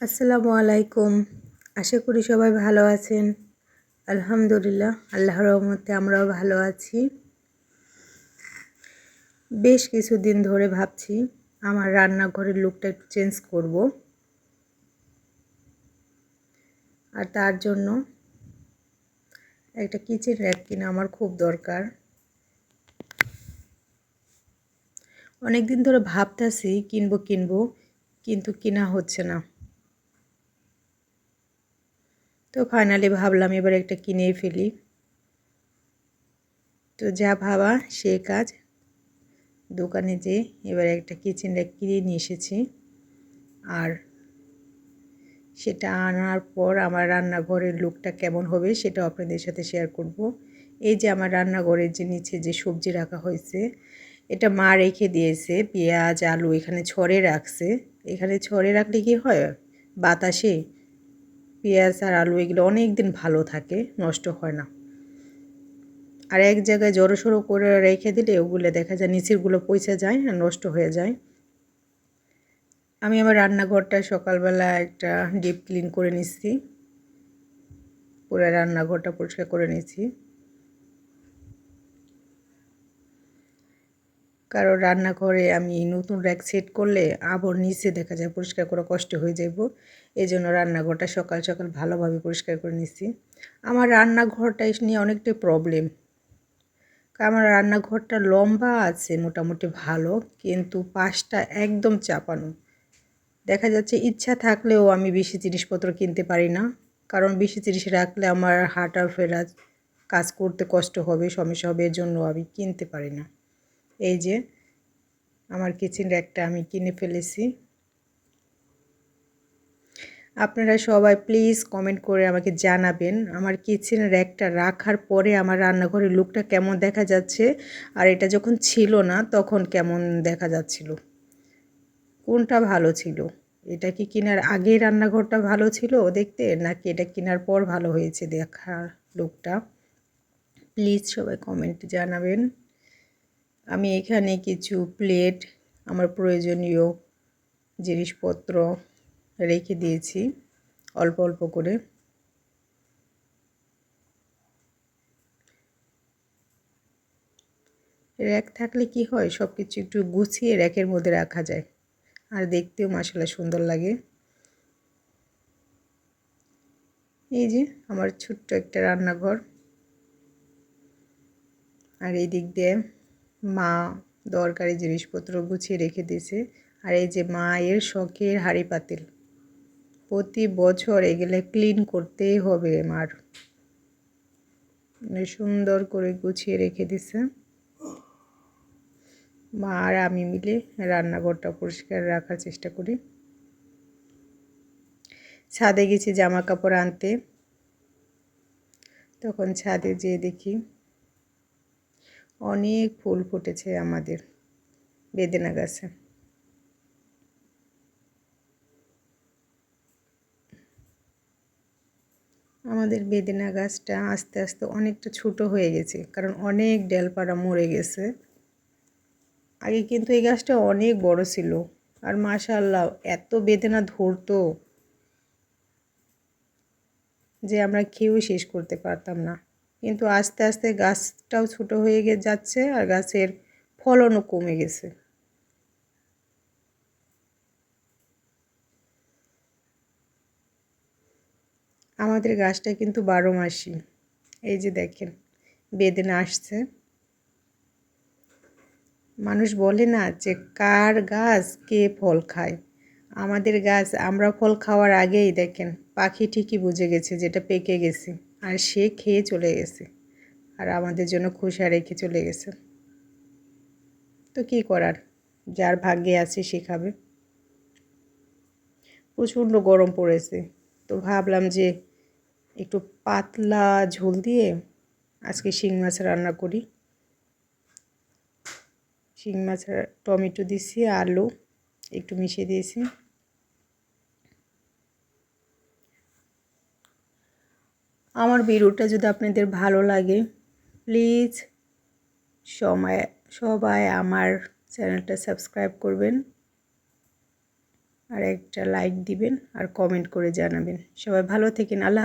আসসালামু আলাইকুম। আশা করি সবাই ভালো আছেন। আলহামদুলিল্লাহ, আল্লাহ রহমতে আমরাও ভালো আছি। বেশ কিছুদিন ধরে ভাবছি আমার রান্নাঘরের লুকটা একটু চেঞ্জ করব। আর তার জন্য একটা কিচেন র্যাক কিনা আমার খুব দরকার। অনেক দিন ধরে ভাবতেছি কিনবো কিনবো, কিন্তু কিনা হচ্ছে না। তো ফাইনালি ভাবলাম এবার একটা কিনেই ফেলি। তো যা ভাবা, সে কাজ। দোকানে যে এবার একটা কিচেন র্যাক কিনে নিয়ে এসেছি। আর সেটা আনার পর আমার রান্নাঘরের লুকটা কেমন হবে সেটা আপনাদের সাথে শেয়ার করব। এই যে আমার রান্নাঘরের যে নিচে যে সবজি রাখা হয়েছে, এটা মা রেখে দিয়েছে, পেঁয়াজ, আলু এখানে ছড়ে রাখছে। এখানে ছড়ে রাখলে কি হয়? বাতাসে পেঁয়াজ আর আলু এগুলো অনেক দিন ভালো থাকে, নষ্ট হয় না। আর এক জায়গায় জড়ো করে রেখে দিলে ওগুলো দেখা যায় নিচেরগুলো পচে যায় আর নষ্ট হয়ে যায়। আমি আমার রান্নাঘরটা সকালবেলা একটা ডিপ ক্লিন করে নিচ্ছি। পুরো রান্নাঘরটা পরিষ্কার করে নিচ্ছি। কারণ রান্নাঘরে আমি নতুন র্যাক সেট করলে আবার নিচে দেখা যায় পরিষ্কার করা কষ্ট হয়ে যাব এই জন্য রান্নাঘরটা সকাল সকাল ভালোভাবে পরিষ্কার করে নিচ্ছি আমার রান্নাঘরটা নিয়ে অনেকটাই প্রবলেম আমার রান্নাঘরটা লম্বা আছে, মোটামুটি ভালো, কিন্তু পাশটা একদম চাপানো। দেখা যাচ্ছে ইচ্ছা থাকলেও আমি বেশি জিনিসপত্র কিনতে পারি না, কারণ বেশি জিনিস রাখলে আমার হাঁটা ফেরা কাজ করতে কষ্ট হবে, সমস্যা হবে এর জন্য আমি কিনতে পারি না। এই যে, আমার কিচেন র্যাকটা আমি কিনে ফেলেছি। আপনারা সবাই প্লিজ কমেন্ট করে আমাকে জানাবেন, আমার কিচেন র্যাকটা রাখার পরে আমার রান্নাঘরের লুকটা কেমন দেখা যাচ্ছে, আর এটা যখন ছিল না, তখন কেমন দেখা যাচ্ছিল। কোনটা ভালো ছিল? এটা কি কেনার আগে রান্নাঘরটা ভালো ছিল দেখতে, নাকি এটা কেনার পর ভালো হয়েছে দেখার লুকটা? প্লিজ সবাই কমেন্ট জানাবেন। আমি এখানে কিছু প্লেট, আমার প্রয়োজনীয় জিনিসপত্র রেখে দিয়েছি, অল্প অল্প করে। র্যাক থাকলে কি হয়? সব কিছু একটু গুছিয়ে র্যাকের মধ্যে রাখা যায়। আর দেখতেও মশলা সুন্দর লাগে। এই যে, আমার ছোট্ট একটা রান্নাঘর। আর এই দিক দিয়ে মা দরকারি জিনিসপত্র গুছিয়ে রেখে দিয়েছে। আর এই যে মায়ের শখের হাড়ি পাতিল, প্রতি বছর এগুলো ক্লিন করতেই হবে মার। মানে সুন্দর করে গুছিয়ে রেখে দিছে মা আর আমি মিলে রান্নাঘরটা পরিষ্কার রাখার চেষ্টা করি। ছাদে গেছি জামা কাপড় আনতে। তখন ছাদে যেয়ে দেখি অনেক ফুল ফুটেছে আমাদের বেদেনা গাছে। আমাদের বেদেনা গাছটা আস্তে আস্তে অনেকটা ছোট হয়ে গেছে, কারণ অনেক ডালপাড়া মরে গেছে। আগে কিন্তু এই গাছটা অনেক বড় ছিল, আর মাশাল্লাহ এত বেদনা ধরতো যে আমরা খেয়েও শেষ করতে পারতাম না। কিন্তু আস্তে আস্তে গাছটাও ছোট হয়ে যাচ্ছে আর গাছের ফলনও কমে গেছে। আমাদের গাছটা কিন্তু বারো মাসি। এই যে দেখেন, বেদনা আসছে। মানুষ বলে না যে, কার গাছ কে ফল খায়? আমাদের গাছ, আমরা ফল খাওয়ার আগেই দেখেন, পাখি ঠিকই বুঝে গেছে যেটা পেকে গেছে। আর সে খেয়ে চলে গেছে। আর আমাদের জন্য খুশা রেখে চলে গেছে। তো কি করার? যার ভাগ্যে আছে সে খাবে। প্রচণ্ড গরম পড়েছে। তো ভাবলাম যে একটু পাতলা ঝোল দিয়ে আজকে শিং মাছ রান্না করি। শিং মাছ টমেটো দিছি, আলু একটু মিশিয়ে দিয়েছি। আমার ভিডিওটা যদি আপনাদের ভালো লাগে প্লিজ সময়, সবাই আমার চ্যানেলটা সাবস্ক্রাইব করবেন আর একটা লাইক দিবেন আর কমেন্ট করে জানাবেন। সবাই ভালো থেকেন, আল্লাহ